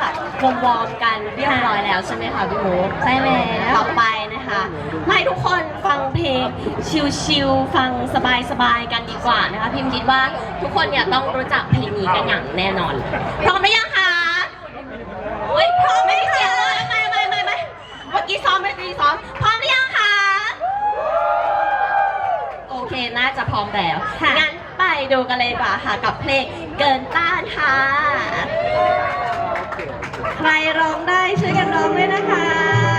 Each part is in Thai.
ค่วอมวมกันเรียบร้อยแล้วใช่ไหมคะพี่หมูใช่แล้วต่อไปนะคะ ให้ทุกคนฟังเพลงชิวๆฟังสบายๆกันดีกว่านะคะ พิมคิดว่าทุกคนเนี่ยต้องรู้จักเพลงนี้กันอย่างแน่นอนพร้อมไหมยังคะเฮ้ยพร้อมไม่เสียงเลยไม่ไม่ไม่ไม่เมื่อกี้ซ้อมไม่อกี้ซ้อมพร้อมหรือยังคะโอเคน่าจะพร้อมแล้วงั้นไปดูกันเลยบ่ะค่ะกับเพลงเกินต้านค่ะ ใครร้องได้ช่วยกันร้องด้วยนะคะ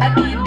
Again,